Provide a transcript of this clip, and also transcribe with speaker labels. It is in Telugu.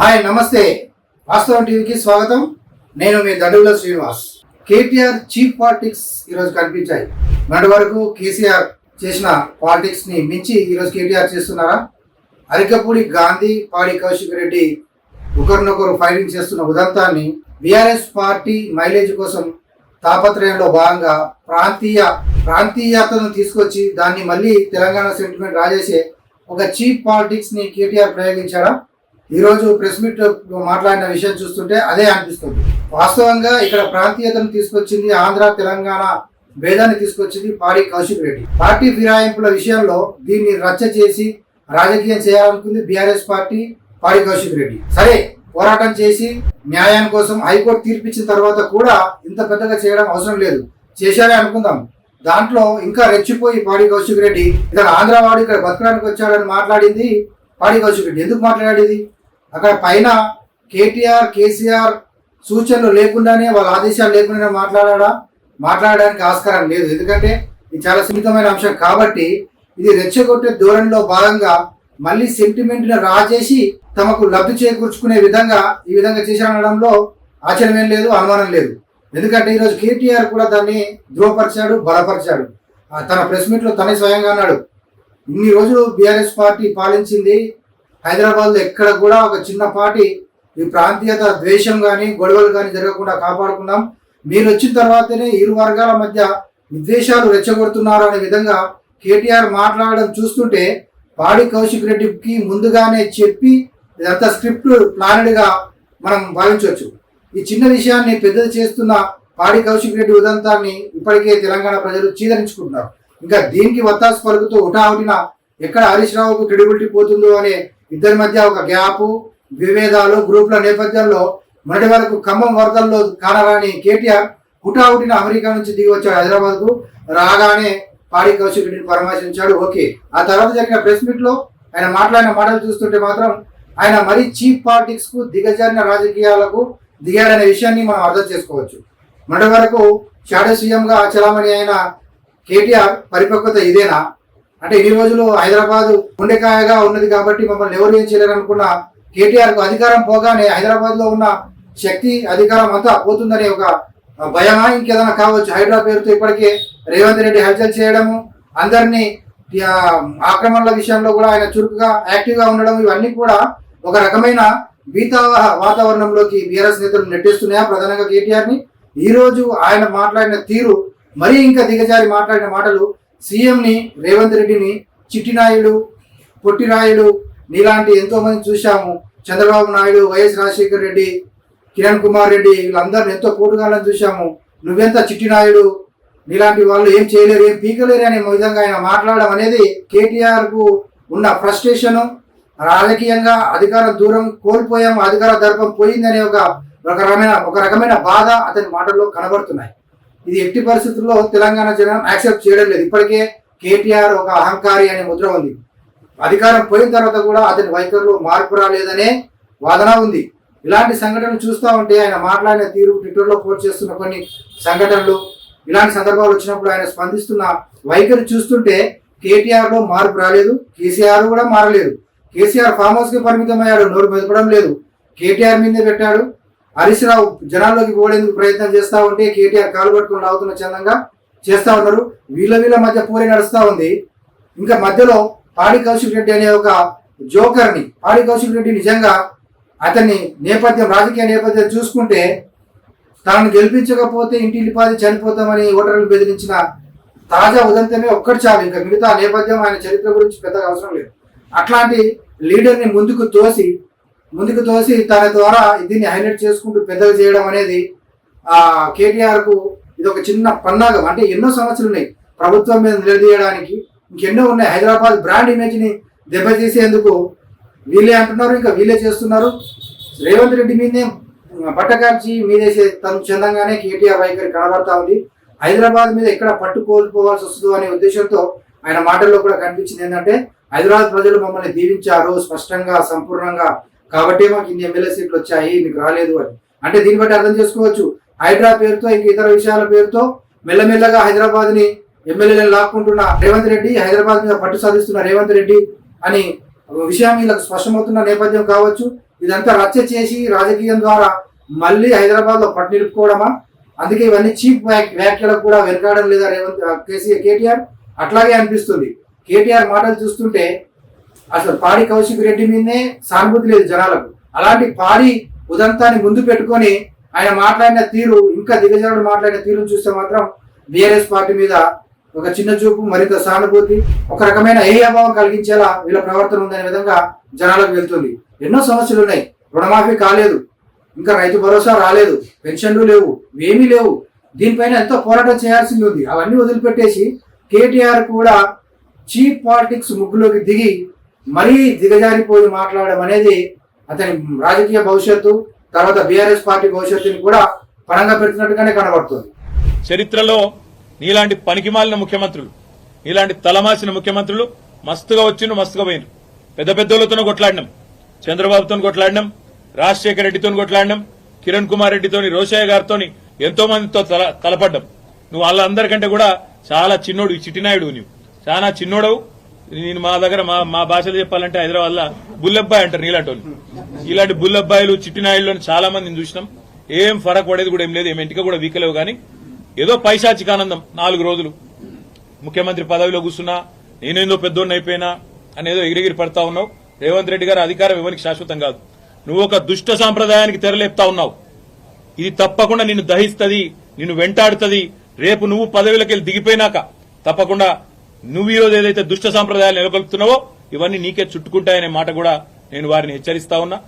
Speaker 1: హాయ్ నమస్తే. వాస్తవం టీవీకి స్వాగతం. నేను మీ దండుగుల శ్రీనివాస్. కేటీఆర్ చీఫ్ పాలిటిక్స్ ఈరోజు కనిపించాయి. మొన్నటి వరకు కేసీఆర్ చేసిన పాలిటిక్స్ని మించి ఈరోజు కేటీఆర్ చేస్తున్నారా? అరికపూడి గాంధీ పాడి కౌశిక్ రెడ్డి ఒకరినొకరు ఫైటింగ్ చేస్తున్న ఉదంతాన్ని బీఆర్ఎస్ పార్టీ మైలేజ్ కోసం తాపత్రయంలో భాగంగా ప్రాంతీయ ప్రాంతీయతను తీసుకొచ్చి దాన్ని మళ్ళీ తెలంగాణ సెంటిమెంట్ రాజేసే ఒక చీప్ పాలిటిక్స్ని కేటీఆర్ ప్రయోగించారా ఈరోజు ప్రెస్ మీట్ మాట్లాడిన విషయం చూస్తుంటే అదే అనిపిస్తుంది. వాస్తవంగా ఇక్కడ ప్రాంతీయతను తీసుకొచ్చింది ఆంధ్ర తెలంగాణ భేదాన్ని తీసుకొచ్చింది పాడి కౌశిక్ రెడ్డి. పార్టీ ఫిరాయింపుల విషయంలో దీన్ని రచ్చ చేసి రాజకీయం చేయాలనుకుంది బీఆర్ఎస్ పార్టీ పాడి కౌశిక్ రెడ్డి. సరే పోరాటం చేసి న్యాయం కోసం హైకోర్టు తీర్పిచ్చిన తర్వాత కూడా ఇంత పెద్దగా చేయడం అవసరం లేదు. చేశారే అనుకుందాం. దాంట్లో ఇంకా రెచ్చిపోయి పాడి కౌశిక్ రెడ్డి ఇక్కడ ఆంధ్రవాడు ఇక్కడ బతకడానికి వచ్చాడని మాట్లాడింది పాడి కౌశిక్ రెడ్డి. ఎందుకు మాట్లాడేది అక్కడ పైన కేటీఆర్ కేసీఆర్ సూచనలు లేకుండానే వాళ్ళ ఆదేశాలు లేకుండానే మాట్లాడా మాట్లాడడానికి ఆస్కారం లేదు. ఎందుకంటే ఇది చాలా సున్నితమైన అంశం. కాబట్టి ఇది రెచ్చగొట్టే ధోరణిలో భాగంగా మళ్ళీ సెంటిమెంట్ని రాజేసి తమకు లబ్ధి చేకూర్చుకునే విధంగా ఈ విధంగా చేశారనడంలో ఆశ్చర్యం లేదు అనుమానం లేదు. ఎందుకంటే ఈరోజు కేటీఆర్ కూడా దాన్ని ధృవపరిచాడు బలపరిచాడు. తన ప్రెస్ మీట్లో తనే స్వయంగా అన్నాడు ఇన్ని రోజులు బీఆర్ఎస్ పార్టీ పాలించింది హైదరాబాద్లో ఎక్కడ కూడా ఒక చిన్నపాటి ఈ ప్రాంతీయత ద్వేషం కానీ గొడవలు కానీ జరగకుండా కాపాడుకున్నాం మీరు వచ్చిన తర్వాతనే ఇరు వర్గాల మధ్య విద్వేషాలు రెచ్చగొడుతున్నారు అనే విధంగా కేటీఆర్ మాట్లాడడం చూస్తుంటే పాడి కౌశిక్ రెడ్డికి ముందుగానే చెప్పి ఇదంతా స్క్రిప్ట్ ప్లానెడ్గా మనం భావించవచ్చు. ఈ చిన్న విషయాన్ని పెద్దది చేస్తున్న పాడి కౌశిక్ రెడ్డి ఉదంతాన్ని ఇప్పటికే తెలంగాణ ప్రజలు చీదరించుకుంటున్నారు. ఇంకా దీనికి వత్తాసు పలుకుతూ ఉటాహుటిన ఎక్కడ హరీష్ రావుకు క్రెడిబిలిటీ పోతుందో అనే ఇద్దరి మధ్య ఒక గ్యాప్ విభేదాలు గ్రూపుల నేపథ్యంలో మొదటి వరకు ఖమ్మం వరదల్లో కానరాని కేటీఆర్ హుటాహుటిన అమెరికా నుంచి దిగి వచ్చాడు హైదరాబాద్కు రాగానే పాడి కౌశిక్ రెడ్డిని పరామర్శించాడు. ఓకే. ఆ తర్వాత జరిగిన ప్రెస్ మీట్లో ఆయన మాట్లాడిన మాటలు చూస్తుంటే మాత్రం ఆయన మరీ చీప్ పాలిటిక్స్కు దిగజారిన రాజకీయాలకు దిగాడనే విషయాన్ని మనం అర్థం చేసుకోవచ్చు. మొదటి వరకు షాడో సీఎంగా చలామణి అయిన కేటీఆర్ పరిపక్వత ఇదేనా? అంటే ఈ రోజులు హైదరాబాద్ గుండెకాయగా ఉన్నది కాబట్టి మమ్మల్ని ఎవరు ఏం చేయలేరు అనుకున్న కేటీఆర్కు అధికారం పోగానే హైదరాబాద్లో ఉన్న శక్తి అధికారం అంతా పోతుందనే ఒక భయమా ఇంకేదైనా కావచ్చు? హైడ్రా పేరుతో ఇప్పటికే రేవంత్ రెడ్డి హల్చల్ చేయడము అందరినీ ఆక్రమణల విషయంలో కూడా ఆయన చురుకుగా యాక్టివ్గా ఉండడం ఇవన్నీ కూడా ఒక రకమైన మిగతా వాతావరణంలోకి బీఆర్ఎస్ నేతలు నెట్టేస్తున్నాయా ప్రధానంగా కేటీఆర్ని ఈ రోజు ఆయన మాట్లాడిన తీరు మరీ ఇంకా దిగజారి మాట్లాడిన మాటలు సీఎంని రేవంత్ రెడ్డిని చిట్టినాయుడు పొట్టినాయుడు నీలాంటి ఎంతోమంది చూశాము. చంద్రబాబు నాయుడు వైఎస్ రాజశేఖర్ రెడ్డి కిరణ్ కుమార్ రెడ్డి వీళ్ళందరిని ఎంతో పోటుగాళ్ళని చూశాము. నువ్వెంత చిట్టినాయుడు? నీలాంటి వాళ్ళు ఏం చేయలేరు ఏం పీకలేరు అనే విధంగా ఆయన మాట్లాడడం అనేది కేటీఆర్కు ఉన్న ఫ్రస్ట్రేషను రాజకీయంగా అధికారం దూరం కోల్పోయాము అధికార దర్పం పోయిందనే ఒక ఒక రకమైన ఒక రకమైన బాధ అతని మాటల్లో కనబడుతున్నాయి. ఇది ఎట్టి పరిస్థితుల్లో తెలంగాణ జనం యాక్సెప్ట్ చేయడం లేదు. ఇప్పటికే కేటీఆర్ ఒక అహంకారి అనే ముద్ర ఉంది. అధికారం పోయిన తర్వాత కూడా అతని వైఖరిలో మార్పు రాలేదనే వాదన ఉంది. ఇలాంటి సంఘటనలు చూస్తూ ఉంటే ఆయన మాట్లాడిన తీరు ట్విట్టర్లో పోస్ట్ చేస్తున్న కొన్ని సంఘటనలు ఇలాంటి సందర్భాలు వచ్చినప్పుడు ఆయన స్పందిస్తున్న వైఖరి చూస్తుంటే కేటీఆర్లో మార్పు రాలేదు కేసీఆర్ కూడా మారలేదు. కేసీఆర్ ఫామ్ హౌస్కి పరిమితం అయ్యాడు నోరు మెదపడం లేదు. కేటీఆర్ మీదే పెట్టాడు హరీశ్రావు జనాల్లోకి పోలేందుకు ప్రయత్నం చేస్తూ ఉంటే కేటీఆర్ కాలు పట్టుకుని అవుతున్న చందంగా చేస్తూ ఉన్నారు వీళ్ళ వీళ్ళ మధ్య పోరే నడుస్తూ ఉంది. ఇంకా మధ్యలో పాడి కౌశిక్ రెడ్డి అనే ఒక జోకర్ని పాడి కౌశిక్ రెడ్డి నిజంగా అతన్ని నేపథ్యం రాజకీయ నేపథ్యం చూసుకుంటే తాను గెలిపించకపోతే ఇంటిల్లిపాది చనిపోతామని ఓటర్లు బెదిరించిన తాజా ఉదంతమే ఒక్కటి చాలు. ఇంకా మిగతా నేపథ్యం ఆయన చరిత్ర గురించి పెద్దగా అవసరం లేదు. అట్లాంటి లీడర్ని ముందుకు తోసి ముందుకు తోసి తన ద్వారా దీన్ని హైలైట్ చేసుకుంటూ పెద్దలు చేయడం అనేది ఆ ఇది ఒక చిన్న పన్నాగం. అంటే ఎన్నో సమస్యలు ఉన్నాయి ప్రభుత్వం మీద నిలదీయడానికి. ఇంకెన్నో ఉన్నాయి. హైదరాబాద్ బ్రాండ్ ఇమేజ్ని దెబ్బతీసేందుకు వీళ్ళే అంటున్నారు ఇంకా వీళ్ళే చేస్తున్నారు. రేవంత్ రెడ్డి మీదే పట్టకాల్చి మీదేసే తను చందంగానే కేటీఆర్ వైఖరి కనబడతా ఉంది. హైదరాబాద్ మీద ఎక్కడ పట్టు కోల్పోవాల్సి వస్తుందో అనే ఉద్దేశంతో ఆయన మాటల్లో కూడా కనిపించింది ఏంటంటే హైదరాబాద్ ప్రజలు మమ్మల్ని దీవించారు స్పష్టంగా సంపూర్ణంగా కాబట్టి మాకు ఇన్ని ఎమ్మెల్యే సీట్లు వచ్చాయి మీకు రాలేదు అని. అంటే దీన్ని బట్టి అర్థం చేసుకోవచ్చు. హైదరా పేరుతో ఇంక ఇతర విషయాల పేరుతో మెల్లమెల్లగా హైదరాబాద్ని ఎమ్మెల్యేలను లాక్కుంటున్న రేవంత్ రెడ్డి హైదరాబాద్ మీద పట్టు సాధిస్తున్న రేవంత్ రెడ్డి అని విషయం వీళ్ళకి స్పష్టమవుతున్న నేపథ్యం కావచ్చు. ఇదంతా రచ్చ చేసి రాజకీయం ద్వారా మళ్ళీ హైదరాబాద్లో పట్టు నిలుపుకోవడమా? అందుకే ఇవన్నీ చీప్ వ్యాఖ్యలకు కూడా వెనకాడడం లేదా రేవంత్ కేసీఆర్ కేటీఆర్ అట్లాగే అనిపిస్తుంది. కేటీఆర్ మాటలు చూస్తుంటే అసలు పాడి కౌశిక్ రెడ్డి మీదనే సానుభూతి లేదు జనాలకు. అలాంటి పాడి ఉదంతాన్ని ముందు పెట్టుకొని ఆయన మాట్లాడిన తీరు ఇంకా దిగజారుడు మాట్లాడిన తీరును చూస్తే మాత్రం బీఆర్ఎస్ పార్టీ మీద ఒక చిన్న చూపు మరింత సానుభూతి ఒక రకమైన ఏయాభావం కలిగించేలా వీళ్ళ ప్రవర్తన ఉందనే విధంగా జనాలకు వెళ్తుంది. ఎన్నో సమస్యలు ఉన్నాయి. రుణమాఫీ కాలేదు. ఇంకా రైతు భరోసా రాలేదు. పెన్షన్లు లేవు. ఏమీ లేవు. దీనిపైన ఎంతో పోరాటం చేయాల్సింది ఉంది. అవన్నీ వదిలిపెట్టేసి కేటీఆర్ కూడా చీప్ పాలిటిక్స్ ముగ్గులోకి దిగి మరీ దిగజారిపోయి మాట్లాడడం అనేది అతని రాజకీయ భవిష్యత్తు తర్వాత బీఆర్ఎస్ పార్టీ భవిష్యత్తుని కూడా పరంగా పెడుతున్నట్టుగానే కనబడుతుంది.
Speaker 2: చరిత్రలో నీలాంటి పనికిమాలిన ముఖ్యమంత్రులు నీలాంటి తలమాసిన ముఖ్యమంత్రులు మస్తుగా వచ్చిండ్రు మస్తుగా పోయిన పెద్ద పెద్దోళ్ళతో కొట్లాడినాం. చంద్రబాబుతో కొట్లాడినాం రాజశేఖర రెడ్డితో కొట్లాడినాం కిరణ్ కుమార్ రెడ్డితోని రోషయ్య గారితో ఎంతో మందితో తల తలపడ్డాం. నువ్వు వాళ్ళందరికంటే కూడా చాలా చిన్నోడు ఈ చిట్టినాయుడు నువ్వు చాలా చిన్నోడవు. నేను మా దగ్గర మా మా భాషలో చెప్పాలంటే హైదరాబాద్లో బుల్లబ్బాయి అంటారు నీలాంటి ఇలాంటి బుల్లబ్బాయిలు చిట్టినాయుళ్ళు చాలా మందిని చూసినాం. ఏం ఫరక్ పడేది కూడా ఏం లేదు ఏం ఇంటికి కూడా వీకలేవు కానీ ఏదో పైశాచికానందం నాలుగు రోజులు. ముఖ్యమంత్రి పదవిలో కూర్చున్నా నేనేందో పెద్దోడిని అయిపోయినా అనేదో ఎగిరిగిరి పడతా ఉన్నావు. రేవంత్ రెడ్డి గారు అధికారం ఇవ్వనికి శాశ్వతం కాదు. నువ్వు ఒక దుష్ట సాంప్రదాయానికి తెరలేపుతా ఉన్నావు. ఇది తప్పకుండా నిన్ను దహిస్తుంది నిన్ను వెంటాడుతుంది. రేపు నువ్వు పదవిలోకి వెళ్ళి దిగిపోయినాక తప్పకుండా నువ్వు ఈరోజు ఏదైతే దుష్ట సాంప్రదాయాలు నెలకొల్పుతున్నావో ఇవన్నీ నీకే చుట్టుకుంటాయనే మాట కూడా నేను వారిని హెచ్చరిస్తా ఉన్నా.